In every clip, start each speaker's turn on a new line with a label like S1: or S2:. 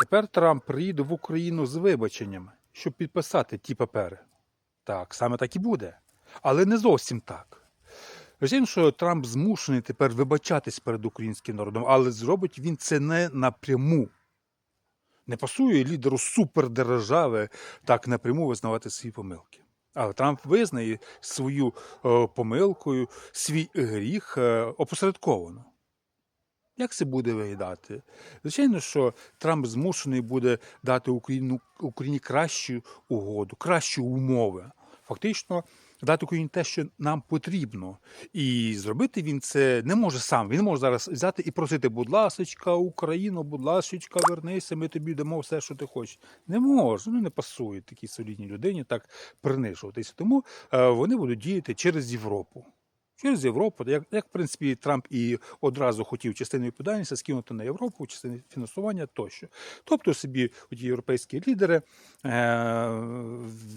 S1: Тепер Трамп приїде в Україну з вибаченнями, щоб підписати ті папери. Так, саме так і буде. Але не зовсім так. Звичайно, що Трамп змушений тепер вибачатись перед українським народом, але зробить він це не напряму. Не пасує лідеру супердержави так напряму визнавати свої помилки. Але Трамп визнає свою е, помилкою, свій гріх е, опосередковано. Як це буде виглядати? Звичайно, що Трамп змушений буде дати Україну, Україні кращу угоду, кращі умови. Фактично, дати Україні те, що нам потрібно. І зробити він це не може сам. Він може зараз взяти і просити, будь ласочка, Україно, будь ласочка, вернися, ми тобі дамо все, що ти хочеш. Не може, ну не пасує такій солідній людині так принижуватися. Тому е, вони будуть діяти через Європу. Через Європу, як, як в принципі Трамп і одразу хотів частину відповідальності скинути на Європу, частину фінансування тощо. Тобто собі ті європейські лідери е,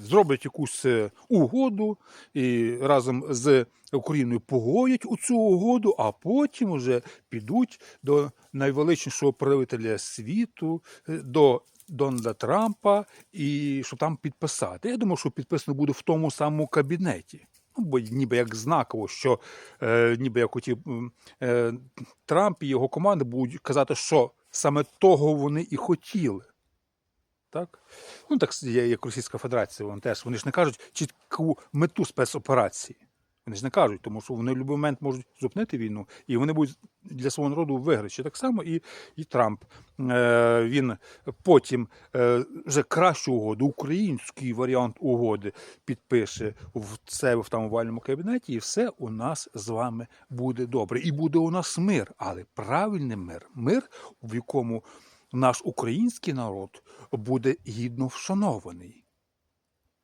S1: зроблять якусь е, угоду і разом з Україною погодять у цю угоду, а потім вже підуть до найвеличнішого правителя світу, е, до Дональда Трампа, і щоб там підписати. Я думаю, що підписано буде в тому самому кабінеті. Ну, бо ніби як знаково, що е, ніби як хотів е, Трамп і його команда будуть казати, що саме того вони і хотіли. Так? Ну, так як Російська Федерація, вони теж. Вони ж не кажуть чітку мету спецоперації. Вони ж не кажуть, тому що вони в будь-який момент можуть зупинити війну, і вони будуть для свого народу виграші. Так само і, і Трамп. Е, він потім е, вже кращу угоду, український варіант угоди підпише в себе в там овальному кабінеті, і все у нас з вами буде добре. І буде у нас мир, але правильний мир, мир, в якому наш український народ буде гідно вшанований.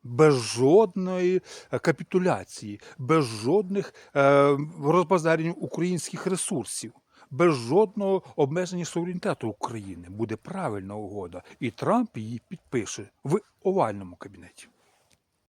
S1: Без жодної е, капітуляції, без жодних е, розбазарень українських ресурсів, без жодного обмеження суверенітету України буде правильна угода, і Трамп її підпише в овальному кабінеті.